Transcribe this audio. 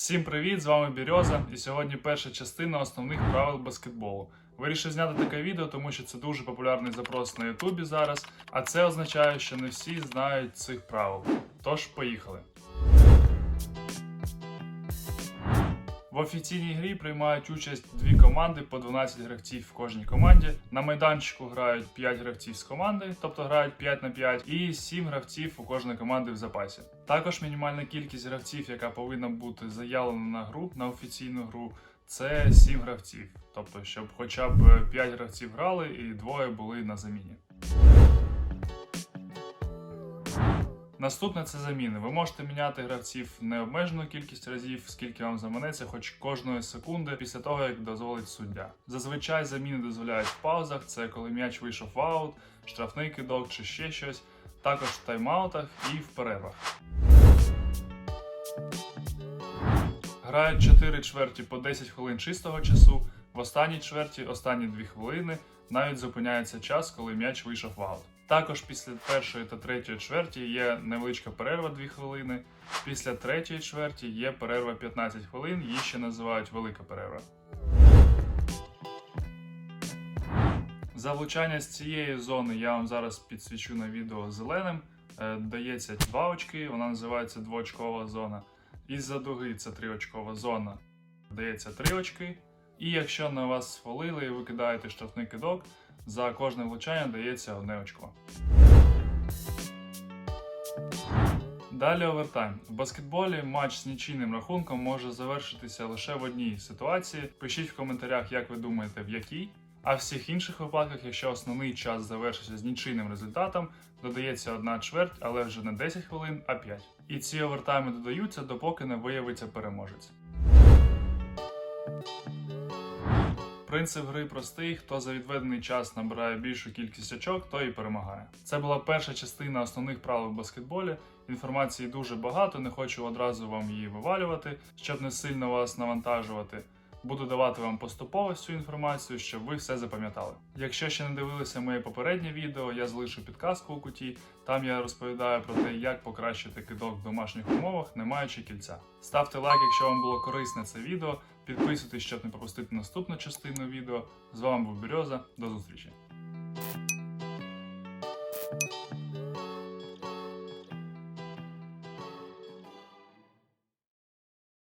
Всім привіт! З вами Бірьоза, і сьогодні перша частина основних правил баскетболу. Вирішив зняти таке відео, тому що це дуже популярний запрос на Ютубі зараз, а це означає, що не всі знають цих правил. Тож, поїхали. В офіційній грі приймають участь дві команди по 12 гравців в кожній команді. На майданчику грають 5 гравців з команди, тобто грають 5 на 5, і 7 гравців у кожної команди в запасі. Також мінімальна кількість гравців, яка повинна бути заявлена на гру на офіційну гру, це 7 гравців. Тобто, щоб хоча б 5 гравців грали і двоє були на заміні. Наступне це заміни. Ви можете міняти гравців необмежену кількість разів, скільки вам заманеться, хоч кожної секунди після того, як дозволить суддя. Зазвичай заміни дозволяють в паузах, це коли м'яч вийшов в аут, штрафний кидок чи ще щось, також в тайм-аутах і в перервах. Грають 4 чверті по 10 хвилин чистого часу. В останній чверті останні 2 хвилини навіть зупиняється час, коли м'яч вийшов в аут. Також після першої та третьої чверті є невеличка перерва 2 хвилини. Після третьої чверті є перерва 15 хвилин, її ще називають велика перерва. За влучання з цієї зони я вам зараз підсвічу на відео зеленим. Е, Дається 2 очки, вона називається двоочкова зона. Із-за дуги це триочкова зона. Дається 3 очки. І якщо на вас сфолили і ви кидаєте штрафний кидок, за кожне влучання дається одне очко. Далі овертайм. В баскетболі матч з нічийним рахунком може завершитися лише в одній ситуації. Пишіть в коментарях, як ви думаєте, в якій. А в всіх інших випадках, якщо основний час завершиться з нічийним результатом, додається одна чверть, але вже не 10 хвилин, а 5. І ці овертайми додаються, допоки не виявиться переможець. Принцип гри простий: хто за відведений час набирає більшу кількість очок, той і перемагає. Це була перша частина основних правил баскетболі. Інформації дуже багато, не хочу одразу вам її вивалювати, щоб не сильно вас навантажувати. Буду давати вам поступово всю інформацію, щоб ви все запам'ятали. Якщо ще не дивилися моє попереднє відео, я залишу підказку у куті. Там я розповідаю про те, як покращити кидок в домашніх умовах, не маючи кільця. Ставте лайк, якщо вам було корисне це відео. Підписуйтесь, щоб не пропустити наступну частину відео. З вами був Береза. До зустрічі!